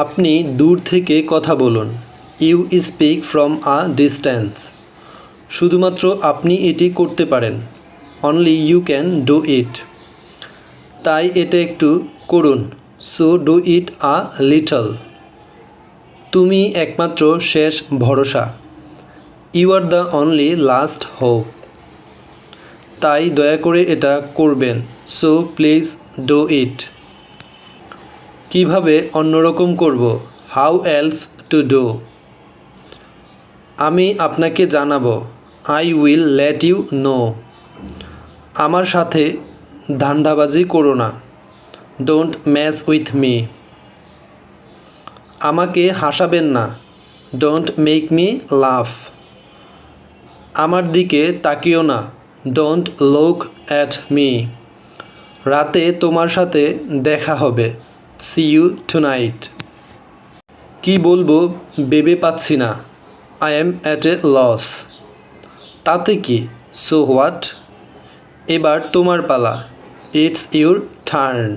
আপনি দূর থেকে কথা বলুন। You speak from a distance শুধুমাত্র আপনি এটি করতে পারেন। Only you can do it তাই এটা একটু করুন। So do it a little তুমি একমাত্র শেষ ভরসা। You are the only last hope তাই দয়া করে এটা করবেন। সো প্লিজ ডু ইট কীভাবে অন্যরকম করব? হাউ এলস টু ডু আমি আপনাকে জানাব। I will let you know আমার সাথে ধান্দাবাজি করো না। ডোন্ট ম্যাচ উইথ মি আমাকে হাসাবেন না। ডোন্ট মেক মি লাফ আমার দিকে তাকিও না। ডোন্ট লুক অ্যাট মি রাতে তোমার সাথে দেখা হবে। সি ইউ টুনাইট কি বলব বেবে পাচ্ছি না। I am at a loss তাতে কি? সো হোয়াট এবার তোমার পালা। It's your turn